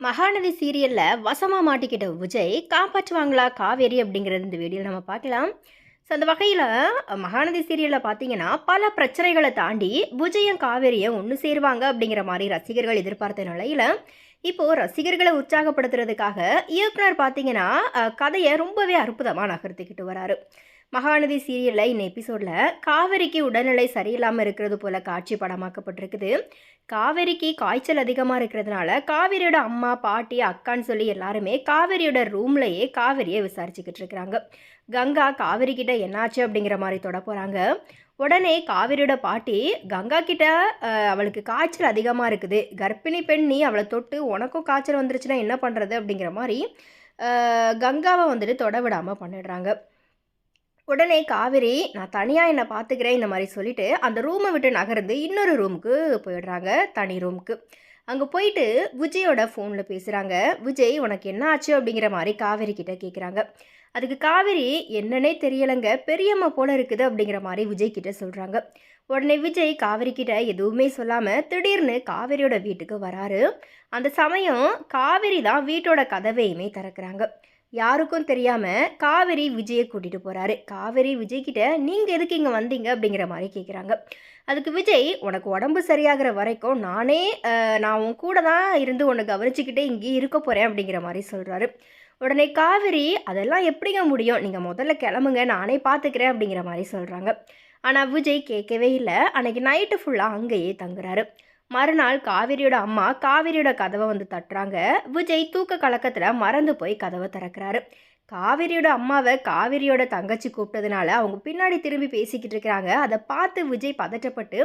மகாநதி சீரியலில் வசமாக மாட்டிக்கிட்ட விஜய் காப்பாற்றுவாங்களா காவேரி அப்படிங்கிறது இந்த வீடியோவில் நம்ம பார்க்கலாம். ஸோ அந்த வகையில் மகாநதி சீரியலில் பார்த்தீங்கன்னா பல பிரச்சனைகளை தாண்டி விஜயம் காவேரியும் ஒன்று சேருவாங்க அப்படிங்கிற மாதிரி ரசிகர்கள் எதிர்பார்த்த நிலையில் இப்போது ரசிகர்களை உற்சாகப்படுத்துறதுக்காக இயக்குனர் பார்த்தீங்கன்னா கதையை ரொம்பவே அற்புதமாக நகர்த்திக்கிட்டு வராரு. மகாநதி சீரியலில் இந்த எபிசோடில் காவேரிக்கு உடல்நிலை சரியில்லாமல் இருக்கிறது போல காட்சி படமாக்கப்பட்டிருக்குது. காவேரிக்கு காய்ச்சல் அதிகமாக இருக்கிறதுனால காவேரியோட அம்மா பாட்டி அக்கான்னு சொல்லி எல்லாருமே காவேரியோட ரூம்லையே காவேரியை விசாரிச்சுக்கிட்டு இருக்கிறாங்க. கங்கா காவேரி கிட்ட என்னாச்சு அப்படிங்கிற மாதிரி தொட போகிறாங்க உடனே காவிரியோட பாட்டி கங்கா கிட்ட அவளுக்கு காய்ச்சல் அதிகமாக இருக்குது. கர்ப்பிணி பெண் நீ அவளை தொட்டு உனக்கும் காய்ச்சல் வந்துருச்சுன்னா என்ன பண்ணுறது அப்படிங்கிற மாதிரி கங்காவை வந்துட்டு தொட விடாமல் பண்ணிடுறாங்க. உடனே காவேரி நான் தனியாக என்னை பார்த்துக்கிறேன் இந்த மாதிரி சொல்லிட்டு அந்த ரூமை விட்டு நகர்ந்து இன்னொரு ரூமுக்கு போயிடுறாங்க தனி ரூமுக்கு அங்கே போயிட்டு விஜயோட ஃபோனில் பேசுகிறாங்க விஜய் உனக்கு என்ன ஆச்சு அப்படிங்கிற மாதிரி காவேரி கிட்டே கேட்குறாங்க அதுக்கு காவேரி என்னன்னே தெரியலைங்க பெரியம்மா போல இருக்குது அப்படிங்கிற மாதிரி விஜய் கிட்ட சொல்கிறாங்க உடனே விஜய் காவேரி கிட்ட எதுவுமே சொல்லாமல் திடீர்னு காவேரியோட வீட்டுக்கு வராரு. அந்த சமயம் காவேரி தான் வீட்டோட கதவையுமே திறக்கிறாங்க. யாருக்கும் தெரியாமல் காவேரி விஜயை கூட்டிகிட்டு போகிறாரு காவேரி விஜய்கிட்ட நீங்கள் எதுக்கு இங்கே வந்தீங்க? அப்படிங்கிற மாதிரி கேட்குறாங்க அதுக்கு விஜய் உனக்கு உடம்பு சரியாகிற வரைக்கும் நானே நான் உன் கூட தான் இருந்து உன்னை கவனிச்சுக்கிட்டே இங்கேயே இருக்க போகிறேன் அப்படிங்கிற மாதிரி சொல்கிறாரு உடனே காவேரி அதெல்லாம் எப்படிங்க முடியும்? நீங்கள் முதல்ல கிளம்புங்க நானே பார்த்துக்கிறேன் அப்படிங்கிற மாதிரி சொல்கிறாங்க ஆனால் விஜய் கேட்கவே இல்லை. அன்னைக்கு நைட்டு ஃபுல்லாக அங்கேயே தங்குறாரு. மறுநாள் காவேரியோட அம்மா காவேரியோட கதவை வந்து தட்டுறாங்க. விஜய் தூக்க கலக்கத்தில் மறந்து போய் கதவை திறக்கிறாரு. காவேரியோட அம்மாவை காவேரியோட தங்கச்சி கூப்பிட்டதுனால அவங்க பின்னாடி திரும்பி பேசிக்கிட்டு இருக்கிறாங்க. அதை பார்த்து விஜய் பதற்றப்பட்டு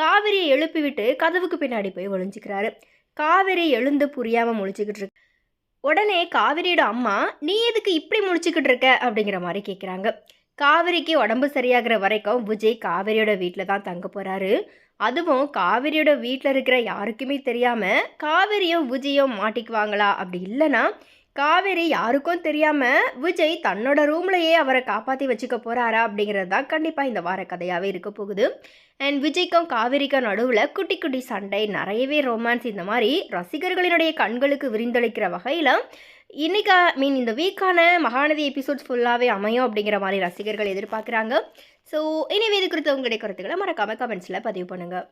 காவேரியை எழுப்பி விட்டு கதவுக்கு பின்னாடி போய் ஒழிஞ்சிக்கிறாரு காவேரி எழுந்து புரியாமல் முழிச்சுக்கிட்டு இருக்கு. உடனே காவேரியோட அம்மா நீ எதுக்கு இப்படி முழிச்சிக்கிட்டு இருக்க? அப்படிங்கிற மாதிரி கேட்குறாங்க காவேரிக்கு உடம்பு சரியாகிற வரைக்கும் விஜய் காவேரியோட வீட்டில் தான் தங்க போகிறாரு அதுவும் காவேரியோட வீட்டில் இருக்கிற யாருக்குமே தெரியாமல் காவேரியும் விஜயும் மாட்டிக்குவாங்களா அப்படி இல்லைன்னா காவேரி யாருக்கும் தெரியாமல் விஜய் தன்னோட ரூம்லையே அவரை காப்பாற்றி வச்சுக்க போகிறாரா அப்படிங்கிறது தான் கண்டிப்பாக இந்த வார கதையாகவே இருக்க போகுது. அண்ட் விஜய்க்கும் காவேரிக்கும் நடுவில் குட்டி குட்டி சண்டை நிறையவே ரொமான்ஸ் இந்த மாதிரி ரசிகர்களினுடைய கண்களுக்கு விரிந்தளிக்கிற வகையில் இன்னைக்கு மீன் இந்த வீக்கான மகாநதி எபிசோட்ஸ் ஃபுல்லாகவே அமையும் அப்படிங்கிற மாதிரி ரசிகர்கள் எதிர்பார்க்குறாங்க. ஸோ இனிவே இது குறித்து உங்களுடைய கருத்துக்களை மறக்காமல் கமெண்ட்ஸில் பதிவு பண்ணுங்கள்